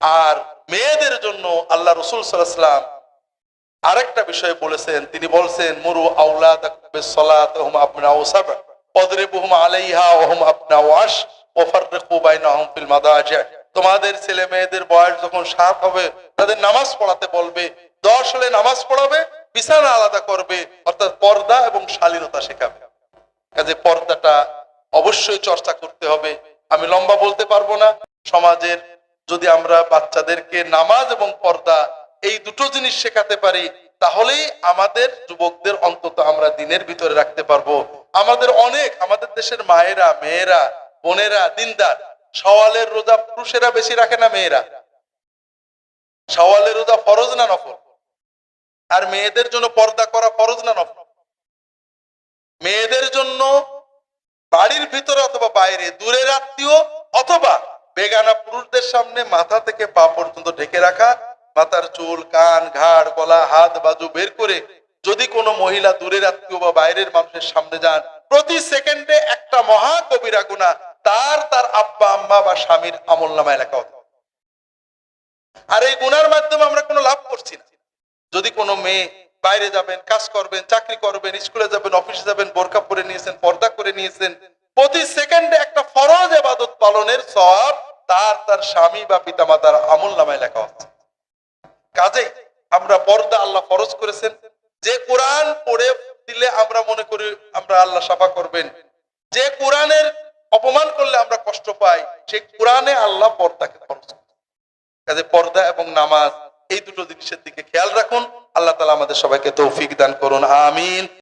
আর মেয়েদের জন্য আল্লাহ রসুল সাল্লাম আরেকটা বিষয় বলেছেন। তিনি বলছেন, মুরু তোমাদের ছেলে মেয়েদের বয়স যখন সাত হবে, তাদের নামাজ পড়াতে বলবে, দশ হলে নামাজ পড়াবে, বিছানা আলাদা করবে, অর্থাৎ পর্দা এবং শালীনতা শেখাবে। কাজে পর্দাটা অবশ্যই চর্চা করতে হবে। আমি লম্বা বলতে পারব না। সমাজের যদি আমরা বাচ্চাদেরকে নামাজ এবং পর্দা এই দুটো জিনিস শেখাতে পারি, তাহলেই আমাদের যুবকদের অন্তত আমরা দিনের ভিতরে রাখতে পারব। আমাদের অনেক, আমাদের দেশের মায়েরা, মেয়েরা, বোনেরা, দিনদার, সওয়ালের রোজা পুরুষেরা বেশি রাখে না মেয়েরা? সওয়ালের রোজা ফরজ না নফল? আর মেয়েদের জন্য পর্দা করা ফরজ না নফল? মেয়েদের জন্য বাড়ির ভিতরে অথবা বাইরে, দূরের আত্মীয় অথবা বেগানা পুরুষদের সামনে মাথা থেকে পা পর্যন্ত ঢেকে রাখা, মাথার চুল, কান, ঘাড়, গলা, হাত, বাজু বের করে যদি কোনো মহিলা দূরের আত্মীয় বা বাইরের মানুষের সামনে যান, প্রতি সেকেন্ডে একটা মহা কবিরা গুণা তার তার আব্বা, আম্মা বা স্বামীর আমল লেখা হতো। আর এই গুনার মাধ্যমে আমরা কোনো লাভ করছি না। যদি কোনো মেয়ে বাইরে যাবেন, কাজ করবেন, চাকরি করবেন, স্কুলে যাবেন, অফিসে যাবেন বোরকা পরে নিয়েছেন, পর্দা করে নিয়েছেন, প্রতি সেকেন্ডে একটা ফরজ এবাদত পালনের সব তার তার স্বামী বা পিতামাতার আমল নামায় লেখা হচ্ছে কাজেই আমরা পর্দা আল্লাহ ফরজ করেছেন। যে কোরআন পড়ে দিলে আমরা মনে করি আমরা আল্লাহ সাফা করবেন। যে কোরআনের অপমান করলে আমরা কষ্ট পাই, সেই কোরআনে আল্লাহ পর্দাকে ফরজ কাজে পর্দা এবং নামাজ, এই দুটো জিনিসের দিকে খেয়াল রাখুন। আল্লাহ তালা আমাদের সবাইকে তৌফিক দান করুন। আমিন।